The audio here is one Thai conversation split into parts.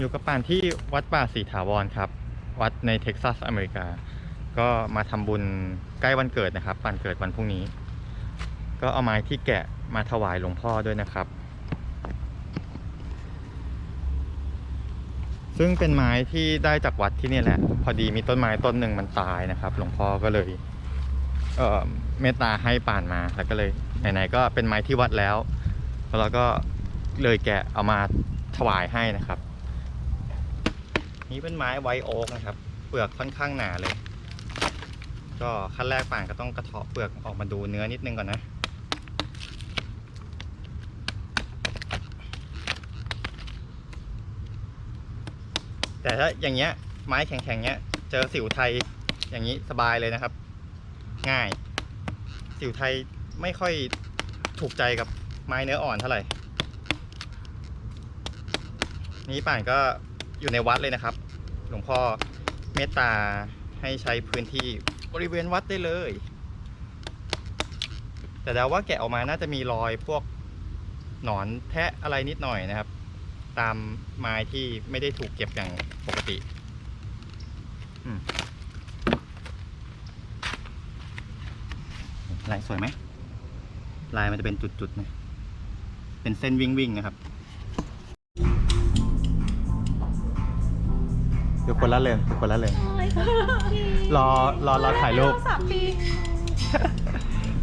อยู่กับปานที่วัดป่าศรีถาวรครับ วัดในเท็กซัสอเมริกา ก็มาทำบุญใกล้วันเกิดนะครับปานเกิดวันพรุ่งนี้ ก็เอาไม้ที่แกะมาถวายหลวงพ่อด้วยนะครับ ซึ่งเป็นไม้ที่ได้จากวัดที่นี่แหละ พอดีมีต้นไม้ต้นหนึ่งมันตายนะครับหลวงพ่อก็เลยเออเมตตาให้ป่านมาแล้วก็เลยไหนๆก็เป็นไม้ที่วัดแล้ว แล้วเราก็เลยแกะเอามาถวายให้นะครับ นี่เป็นไม้ไวโอ๊กนะครับ เปลือกค่อนข้างหนาเลย ก็ขั้นแรกป่านก็ต้องกระเทาะเปลือกออกมาดูเนื้อนิดนึงก่อนนะแต่ถ้าอย่างเงี้ยไม้แข็งๆเงี้ยเจอสิวไทยอย่างนี้สบายเลยนะครับ ง่าย สิวไทยไม่ค่อยถูกใจกับไม้เนื้ออ่อนเท่าไหร่ นี้ป่านก็อยู่ในวัดเลยนะครับ หลวงพ่อเมตตาให้ใช้พื้นที่บริเวณวัดได้เลย แต่เดาว่าแกะออกมาน่าจะมีรอยพวกหนอนแทะอะไรนิดหน่อยนะครับ ตามไม้ที่ไม่ได้ถูกเก็บอย่างปกติลายสวยไหมลายมันจะเป็นจุดๆนะเป็นเส้นวิ่งๆนะครับ อยู่คนละเลนอยู่คนละเลนรอรอรอถ่ายรูปสามปี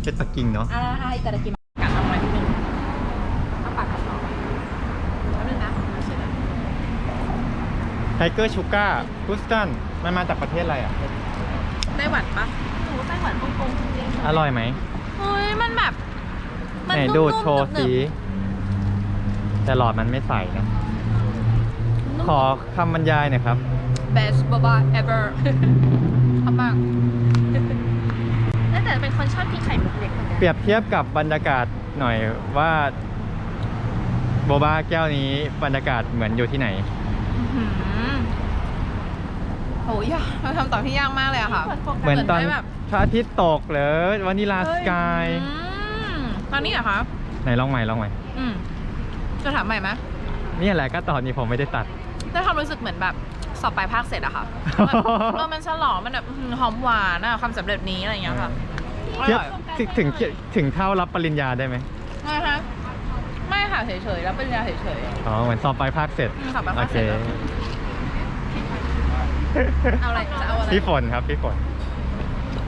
เป็นปักกิ่งเนาะอ่าให้แต่ละกินกัดเอาไว้นิดนึงเอาปากกัดน้องแป๊บนึงนะเสร็จแล้วไทเกอร์ชูการ์พุสตันมันมาจากประเทศอะไรอะไต้หวันปะหนูไต้หวันฮ่องกงจริงอร่อยไหมเฮ้ยมันแบบมัไหนนุ่มดูๆดโชว์หนึสีบแต่หลอดมันไม่ใสนะๆขอคำบรรยายหน่อยครับ best boba ever ชอบมากแต่เป็นคนชอบกินไข่มุกเล็กเหมือนกันเปรียบเทียบกับบรรยากาศหน่อยว่าโบบ้าแก้วนี้บรรยากาศเหมือนอยู่ที่ไหนอื้อหือโหยากเราทำต่อที่ยากมากเลยอะค่ะ เหมือนตอนได้แบบพระอาทิตย์ตกหรือวานิลาสกายอืมตอนนี้เหรอคะไหนลองใหม่ลองใหม่อืมจะถามใหม่ไหมนี่แหละก็ตอนนี้ผมไม่ได้ตัดได้ความรู้สึกเหมือนแบบ สอบปลายภาคเสร็จอะค่ะแบบเออมันฉลองมันแบบอื้อหือหอมหวานอะความสำเร็จนี้อะไรอย่างเงี้ยค่ะอเทียบร่อย ถึงถึงถึงเท่ารับปริญญาได้ไหมนะคะไม่ค่ะเฉยๆแล้วเป็นยาเฉย อ๋อเหมือนสอบปลายภาคเสร็จอืมสอบปลายโอภาคเคเสร็จแล้วๆเอาอะไรจะเอาอะไรพี่ฝนครับพี่ฝน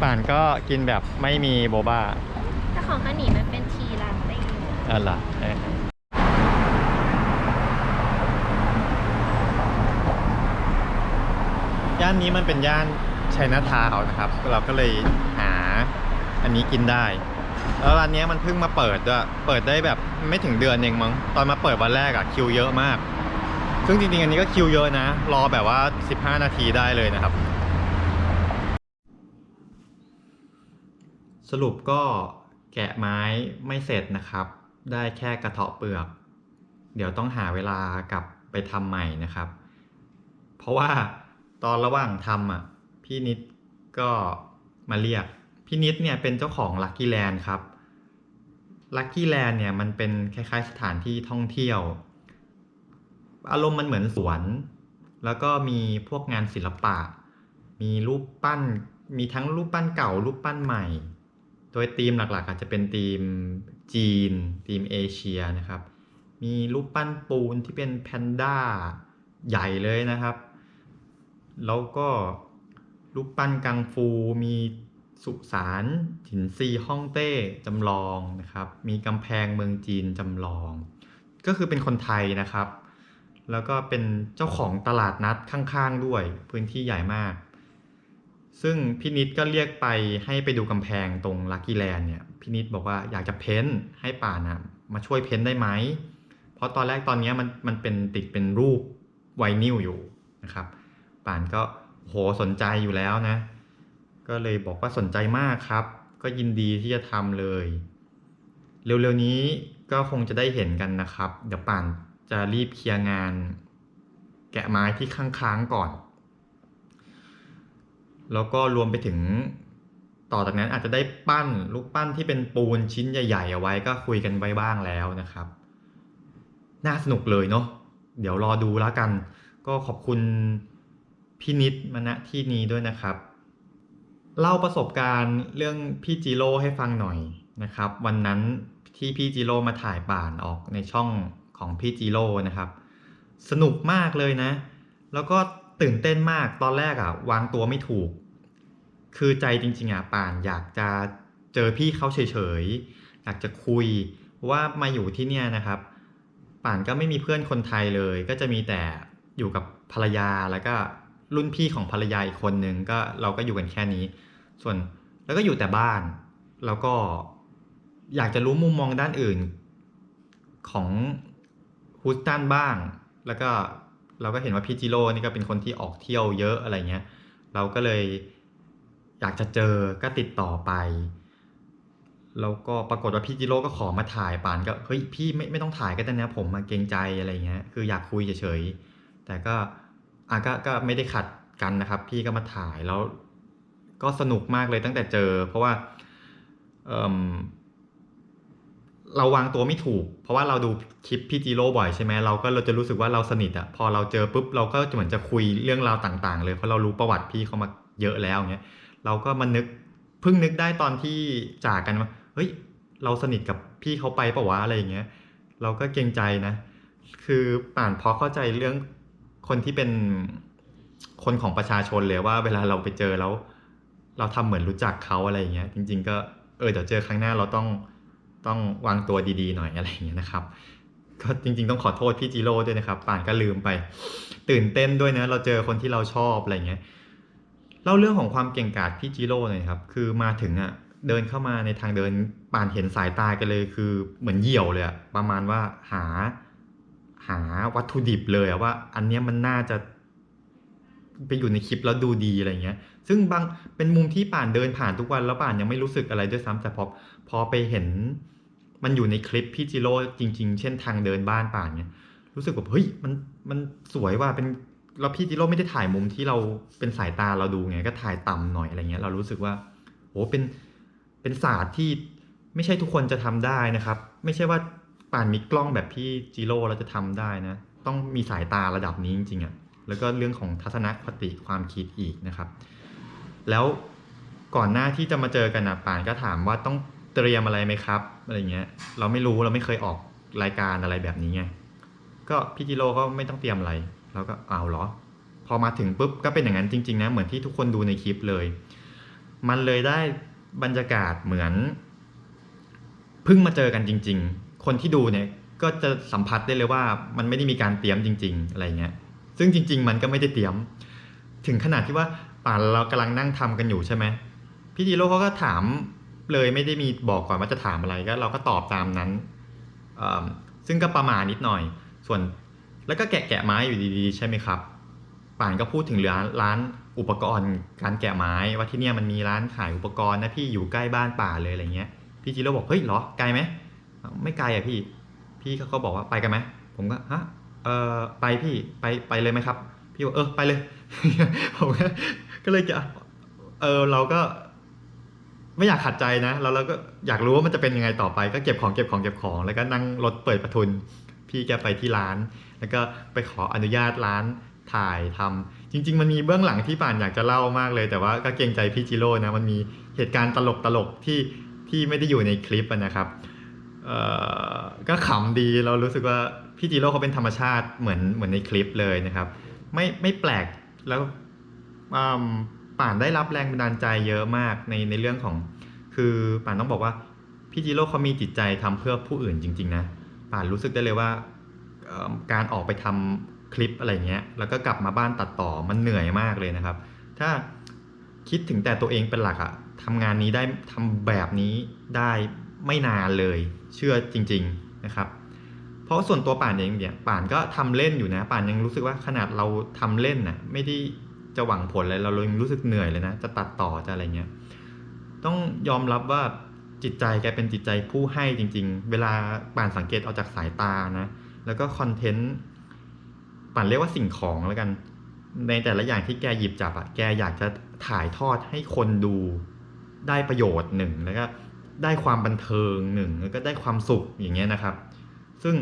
ป่านก็กินแบบไม่มีโบบ้าแต่ของข้าวหนีมันเป็นทีลาเต้อะไรเออ ย่านนี้มันเป็นย่านชัยนาทาวน์นะครับ เราก็เลยหาอันนี้กินได้ แล้วร้านนี้มันเพิ่งมาเปิดด้วยเปิดได้แบบไม่ถึงเดือนเองมั้งตอนมาเปิดวันแรกอะคิวเยอะมาก ซึ่งจริงๆอันนี้ก็คิวเยอะนะ รอแบบว่า 15 นาทีได้เลยนะครับ สรุปก็แกะไม้ไม่เสร็จนะครับ ได้แค่กระเทาะเปลือก เดี๋ยวต้องหาเวลากลับไปทำใหม่นะครับ เพราะว่า ตอนระหว่างทำอะพี่นิดก็มาเรียกพี่นิดเนี่ยเป็นเจ้าของลั c กี้แลนด์ครับลั c กี้แลนด์เนี่ยมันเป็นคล้ายๆสถานที่ท่องเที่ยว อารมณ์มันเหมือนสวน แล้วก็มีพวกงานศิลปะ มีรูปปั้น มีทั้งรูปปั้นเก่ารูปปั้นใหม่ โดยธีมหลักๆ อาจจะเป็นธีมจีนธีมเอเชียนะครับ มีรูปปั้นปูนที่เป็นแพนด้าใหญ่เลยนะครับ แล้วก็รูปปั้นกังฟูมีสุสานหินซีฮ่องเต้จำลองนะครับ มีกำแพงเมืองจีนจำลอง ก็คือเป็นคนไทยนะครับ แล้วก็เป็นเจ้าของตลาดนัดข้างๆด้วยพื้นที่ใหญ่มาก ซึ่งพี่นิดก็เรียกไปให้ไปดูกำแพงตรงลักกี้แลนด์เนี่ยพี่นิดบอกว่าอยากจะเพ้นท์ให้ป่านะมาช่วยเพ้นท์ได้ไหม เพราะตอนแรกตอนเนี้ยมันมันเป็นติดเป็นรูปไวนิลอยู่นะครับ ป่านก็โหสนใจอยู่แล้วนะ ก็เลยบอกว่าสนใจมากครับ ก็ยินดีที่จะทำเลย เร็วๆนี้ก็คงจะได้เห็นกันนะครับ เดี๋ยวป่านจะรีบเคลียร์งาน แกะไม้ที่ค้างๆก่อน แล้วก็รวมไปถึงต่อจากนั้นอาจจะได้ปั้นลูกปั้นที่เป็นปูนชิ้นใหญ่ ๆ เอาไว้ก็คุยกันไว้บ้างแล้วนะครับ น่าสนุกเลยเนาะเดี๋ยวรอดูแล้วกันกก็ขอบคุณ พี่นิดมาณที่นี้ด้วยนะครับ เล่าประสบการณ์เรื่องพี่จิโร่ให้ฟังหน่อยนะครับ วันนั้นที่พี่จิโร่มาถ่ายป่านออกในช่องของพี่จิโร่นะครับ สนุกมากเลยนะ แล้วก็ตื่นเต้นมากตอนแรกอะวางตัวไม่ถูก คือใจจริงๆอะป่านอยากจะเจอพี่เขาเฉยๆ อยากจะคุยว่ามาอยู่ที่เนี่ยนะครับ ป่านก็ไม่มีเพื่อนคนไทยเลย ก็จะมีแต่อยู่กับภรรยาแล้วก็ รุ่นพี่ของภรรยาอีกคนนึงก็เราก็อยู่กันแค่นี้ ส่วนแล้วก็อยู่แต่บ้าน แล้วก็อยากจะรู้มุมมองด้านอื่นของฮูสตันบ้าง แล้วก็เราก็เห็นว่าพี่จิโร่นี่ก็เป็นคนที่ออกเที่ยวเยอะอะไรเงี้ย เราก็เลยอยากจะเจอก็ติดต่อไป แล้วก็ปรากฏว่าพี่จิโร่ก็ขอมาถ่ายป่านก็เฮ้ยพี่ไม่ไม่ต้องถ่ายก็ได้นะผมมาเกรงใจอะไรเงี้ย คืออยากคุยเฉยๆ แต่ก็ อะก็ก็ไม่ได้ขัดกันนะครับ พี่ก็มาถ่ายแล้วก็สนุกมากเลยตั้งแต่เจอ เพราะว่าเอ่มเราวางตัวไม่ถูก เพราะว่าเราดูคลิปพี่จิโร่บ่อยใช่ไหมเราก็เราจะรู้สึกว่าเราสนิทอะพอเราเจอปุ๊บเราก็เหมือนจะคุยเรื่องราวต่าง ๆ เลยเพราะเรารู้ประวัติพี่เขามาเยอะแล้วเงี้ยเราก็มานึกเพิ่งนึกได้ตอนที่จากกันว่าเฮ้ยเราสนิทกับพี่เขาไปปะวะอะไรอย่างเงี้ย เราก็เกรงใจนะ คือป่านพอเข้าใจเรื่อง คนที่เป็นคนของประชาชนเลยว่าเวลาเราไปเจอแล้ว เราทำเหมือนรู้จักเขาอะไรอย่างเงี้ย จริง ๆ ก็เออเดี๋ยวเจอครั้งหน้าเราต้องต้องวางตัวดีๆหน่อยอะไรอย่างเงี้ยนะครับ ก็จริง ๆ ต้องขอโทษพี่จิโร่ด้วยนะครับ ป่านก็ลืมไป ตื่นเต้นด้วยนะเราเจอคนที่เราชอบอะไรเงี้ยเล่าเรื่องของความเก่งกาจพี่จิโร่หน่อยครับ คือมาถึงอะเดินเข้ามาในทางเดินป่านเห็นสายตากันเลย คือเหมือนเหี่ยวเลยอะประมาณว่าหา วัตถุดิบเลยว่า อันเนี้ยมันน่าจะ ไปอยู่ในคลิปแล้วดูดีอะไรเงี้ย ซึ่งบางเป็นมุมที่ป่านเดินผ่านทุกวันแล้วป่านยังไม่รู้สึกอะไรด้วยซ้ำแต่พอพอไปเห็น มันอยู่ในคลิปพี่จิโร่จริง ๆ เช่นทางเดินบ้านป่านเนี้ยรู้สึกแบบเฮ้ยมันมันสวยว่าเป็นแล้วพี่จิโร่ไม่ได้ถ่ายมุมที่เราเป็นสายตาเราดูไงก็ถ่ายต่ำหน่อยอะไรเงี้ย เรารู้สึกว่าโหเป็นเป็นศาสตร์ที่ไม่ใช่ทุกคนจะทำได้นะครับ ไม่ใช่ว่า ป่านมีกล้องแบบพี่จิโร่เราจะทำได้นะ ต้องมีสายตาระดับนี้จริงๆอะ่ะแล้วก็เรื่องของทัศนคติความคิดอีกนะครับ แล้วก่อนหน้าที่จะมาเจอกันนะป่านก็ถามว่าต้องเตรียมอะไรไหมครับอะไรเงี้ย เราไม่รู้เราไม่เคยออกรายการอะไรแบบนี้ไงก็พี่จิโร่ก็ไม่ต้องเตรียมอะไรแล้วก็เอาเหรอ พอมาถึงปุ๊บก็เป็นอย่างนั้นจริง ๆ นะ เหมือนที่ทุกคนดูในคลิปเลย มันเลยได้บรรยากาศเหมือนเพิ่งมาเจอกันจริง ๆ คนที่ดูเนี่ยก็จะสัมผัสได้เลยว่ามันไม่ได้มีการเตรียมจริง ๆ อะไรเงี้ย ซึ่งจริง ๆ มันก็ไม่ได้เตรียม ถึงขนาดที่ว่าป่านเรากำลังนั่งทำกันอยู่ใช่ไหมพี่จิโร่เขาก็ถามเลยไม่ได้มีบอกก่อนว่าจะถามอะไรก็ เราก็ตอบตามนั้นซึ่งก็ประมาณนิดหน่อย ส่วนแล้วก็แกะแกะไม้อยู่ดีๆ ใช่ไหมครับ ป่านก็พูดถึงร้านร้านอุปกรณ์การแกะไม้ว่าที่เนี่ยมันมีร้านขายอุปกรณ์นะพี่อยู่ใกล้บ้านป่าเลยอะไรเงี้ย พี่จิโร่บอกเฮ้ยเหรอไกลไหม ไม่ไกลอะพี่ พี่เขาก็บอกว่าไปกันไหมผมก็ฮะเออไปพี่ไปไปเลยไหมครับ พี่บอกเออไปเลยผมก็ก็เลยจะเออเราก็ ไม่อยากขัดใจนะแล้วเราก็อยากรู้ว่ามันจะเป็นยังไงต่อไปก็เก็บของเก็บของเก็บของ แล้วก็นั่งรถเปิดประทุน พี่แกไปที่ร้าน แล้วก็ไปขออนุญาตร้านถ่ายทำจริง ๆ มันมีเบื้องหลังที่ป่านอยากจะเล่ามากเลย แต่ว่าก็เกรงใจพี่จิโร่นะมันมีเหตุการณ์ตลกตลกที่ที่ไม่ได้อยู่ในคลิปนะครับ ก็ขำดีเรารู้สึกว่าพี่จิโร่เขาเป็นธรรมชาติเหมือนเหมือนในคลิปเลยนะครับ ไม่ไม่แปลกแล้วป่านได้รับแรงบันดาลใจเยอะมากในในเรื่องของ คือป่านต้องบอกว่าพี่จิโร่เขามีจิตใจทำเพื่อผู้อื่นจริง ๆ นะป่านรู้สึกได้เลยว่าการออกไปทำคลิปอะไรเงี้ยแล้วก็กลับมาบ้านตัดต่อมันเหนื่อยมากเลยนะครับ ถ้าคิดถึงแต่ตัวเองเป็นหลักอะทำงานนี้ได้ทำแบบนี้ได้ ไม่นานเลยเชื่อจริง ๆนะครับ เพราะส่วนตัวป่านเองเนี่ยป่านก็ทำเล่นอยู่นะ ป่านยังรู้สึกว่าขนาดเราทำเล่นน่ะไม่ได้จะหวังผลอะไรเรายังรู้สึกเหนื่อยเลยนะ จะตัดต่อจะอะไรเงี้ยต้องยอมรับว่าจิตใจแกเป็นจิตใจผู้ให้จริง ๆ เวลาป่านสังเกตเอาจากสายตานะ แล้วก็คอนเทนต์ป่านเรียกว่าสิ่งของแล้วกัน ในแต่ละอย่างที่แกหยิบจับอะแกอยากจะถ่ายทอดให้คนดูได้ประโยชน์หนึ่งแล้วก็ ได้ความบันเทิงหนึ่งแล้วก็ได้ความสุขอย่างเงี้ยนะครับ ซึ่ง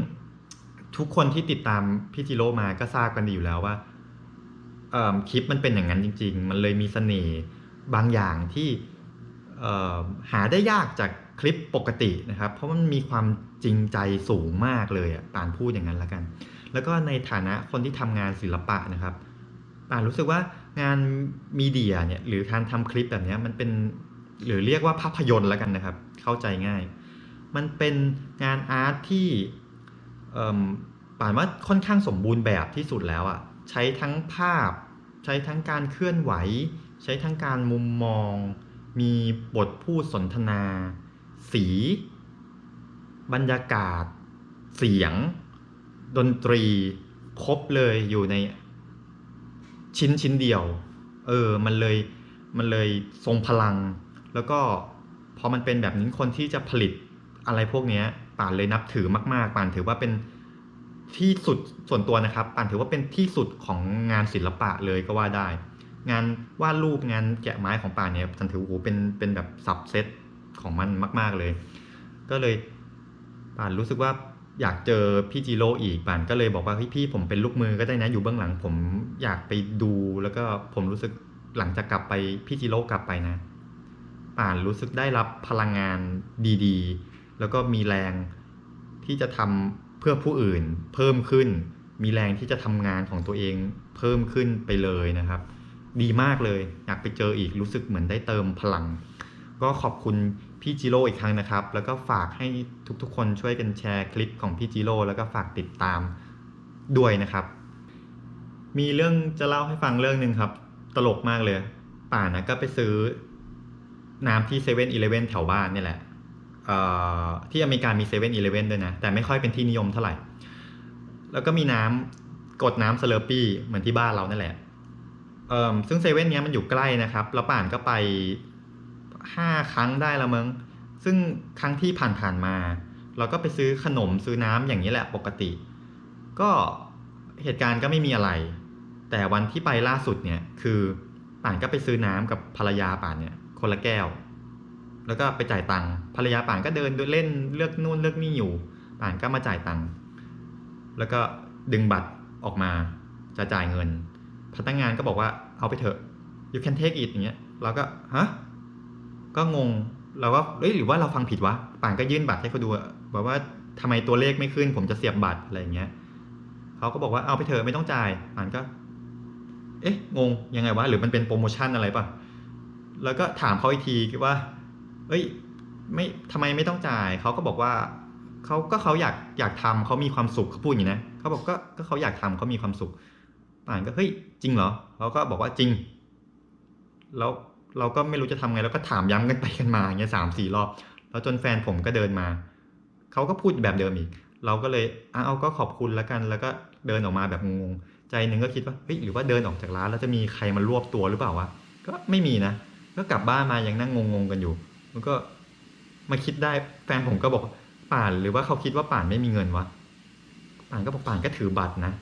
ทุกคนที่ติดตามพี่จิโร่มาก็ทราบกันดีอยู่แล้วว่าคลิปมันเป็นอย่างนั้นจริง ๆ มันเลยมีเสน่ห์บางอย่างที่หาได้ยากจากคลิปปกตินะครับ เพราะมันมีความจริงใจสูงมากเลยอะปานพูดอย่างนั้นล้วกัน แล้วก็ในฐานะคนที่ทำงานศิลปะนะครับปานรู้สึกว่างานมีเดียเนี่ยหรือการทำคลิปแบบนี้มันเป็นหรือเรียกว่าภาพยนตร์แล้วกันนะครับ เข้าใจง่าย มันเป็นงานอาร์ตที่ป่านว่าค่อนข้างสมบูรณ์แบบที่สุดแล้วอะ่ะใช้ทั้งภาพ ใช้ทั้งการเคลื่อนไหว ใช้ทั้งการมุมมอง มีบทพูดสนทนา สี บรรยากาศ เสียง ดนตรี ครบเลยอยู่ในชิ้นชิ้นเดียว เออ มันเลย มันเลยทรงพลัง แล้วก็ พอมันเป็นแบบนี้คนที่จะผลิตอะไรพวกนี้ป่านเลยนับถือมากๆป่านถือว่าเป็นที่สุดส่วนตัวนะครับป่านถือว่าเป็นที่สุดของงานศิลปะเลยก็ว่าได้ งานวาดรูปงานแกะไม้ของป่านเนี่ยป่านถือโอ้โหเป็นเป็นแบบสับเซตของมันมาก ๆเลย ก็เลยป่านรู้สึกว่าอยากเจอพี่จิโร่อีกป่านก็เลยบอกว่าพี่ผมเป็นลูกมือก็ได้นะอยู่เบื้องหลังผมอยากไปดูแล้วก็ผมรู้สึกหลังจากกลับไปพี่จิโร่กลับไปนะ ป่านรู้สึกได้รับพลังงานดีๆ แล้วก็มีแรงที่จะทำเพื่อผู้อื่นเพิ่มขึ้น มีแรงที่จะทำงานของตัวเองเพิ่มขึ้นไปเลยนะครับ ดีมากเลยอยากไปเจออีกรู้สึกเหมือนได้เติมพลัง ก็ขอบคุณพี่จิโร่อีกครั้งนะครับ แล้วก็ฝากให้ทุกๆ คนช่วยกันแชร์คลิปของพี่จิโร่แล้วก็ฝากติดตามด้วยนะครับ มีเรื่องจะเล่าให้ฟังเรื่องหนึ่งครับ ตลกมากเลย ป่านนะก็ไปซื้อ น้ำที่เซเว่นอีเลเว่นแถวบ้านนี่แหละที่อเมริกามีเซเว่นอีเลเว่นด้วยนะ แต่ไม่ค่อยเป็นที่นิยมเท่าไหร่ แล้วก็มีน้ำกดน้ำสเลอร์ปี้เหมือนที่บ้านเรานั่นแหละซึ่งเซเว่นเนี้ยมันอยู่ใกล้นะครับ แล้วป่านก็ไปห้าครั้งได้แล้วมึง ซึ่งครั้งที่ผ่านๆมา เราก็ไปซื้อขนมซื้อน้ำอย่างนี้แหละปกติ ก็เหตุการณ์ก็ไม่มีอะไร แต่วันที่ไปล่าสุดเนี่ยคือป่านก็ไปซื้อน้ำกับภรรยาป่านเนี่ย คนละแก้ว แล้วก็ไปจ่ายตังค์ภรรยาป่านก็เดินเล่นเลือกนู่นเลือกนี่อยู่ ป่านก็มาจ่ายตังค์แล้วก็ดึงบัตรออกมาจะจ่ายเงิน พนักงานก็บอกว่าเอาไปเถอะ you can take it อย่างเงี้ยเราก็ฮะก็งงเราก็เอ้ยหรือว่าเราฟังผิดวะป่านก็ยื่นบัตรให้เขาดูบอกว่าทำไมตัวเลขไม่ขึ้น ผมจะเสียบบัตรอะไรอย่างเงี้ยเขาก็บอกว่าเอาไปเถอะไม่ต้องจ่ายป่านก็ เอ๊ะงงยังไงวะหรือมันเป็นโปรโมชั่นอะไรป่ะ แล้วก็ถามเขาอีกทีว่า เอ้ย ไม่ทำไมไม่ต้องจ่าย เขาก็บอกว่าเขาก็เขาอยากอยากทำเขามีความสุขเขาพูดอย่างนี้นะเขาบอกก็ก็เขาอยากทำเขามีความสุขป่านก็เฮ้ยจริงเหรอเขาก็บอกว่าจริง แล้วเราก็ไม่รู้จะทำไง แล้วก็ถามย้ำกันไปกันมาอย่างเงี้ยสามสี่รอบ แล้วจนแฟนผมก็เดินมา เขาก็พูดแบบเดิมอีก เราก็เลยอ้าวก็ขอบคุณแล้วกัน แล้วก็เดินออกมาแบบงงใจหนึ่งก็คิดว่าเฮ้ยหรือว่าเดินออกจากร้านแล้วจะมีใครมารวบตัวหรือเปล่าวะ ก็ไม่มีนะ ก็กลับบ้านมายังนั่งงงๆกันอยู่ มันก็มาคิดได้แฟนผมก็บอกป่านหรือว่าเขาคิดว่าป่านไม่มีเงินวะป่านก็บอกป่านก็ถือบัตรนะ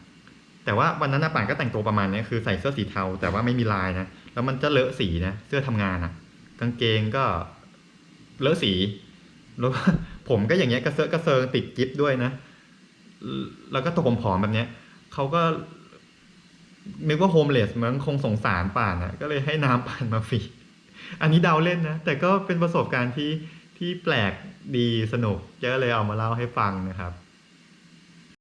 แต่ว่าวันนั้นนะป่านก็แต่งตัวประมาณนี้คือใส่เสื้อสีเทาแต่ว่าไม่มีลายนะแล้วมันจะเลอะสีนะเสื้อทำงานอะกางเกงก็เลอะสีแล้วผมก็อย่างเงี้ยกระเซาะกระเซิงติดกิ๊บด้วยนะ แล้วก็ตัวผมผอมแบบเนี้ยเขาก็นึกว่าโฮมเลสมันคงสงสารป่านอะก็เลยให้น้ำป่านมาฟรี อันนี้เดาเล่นนะ แต่ก็เป็นประสบการณ์ที่ที่แปลกดีสนุกก็เลยเอามาเล่าให้ฟังนะครับ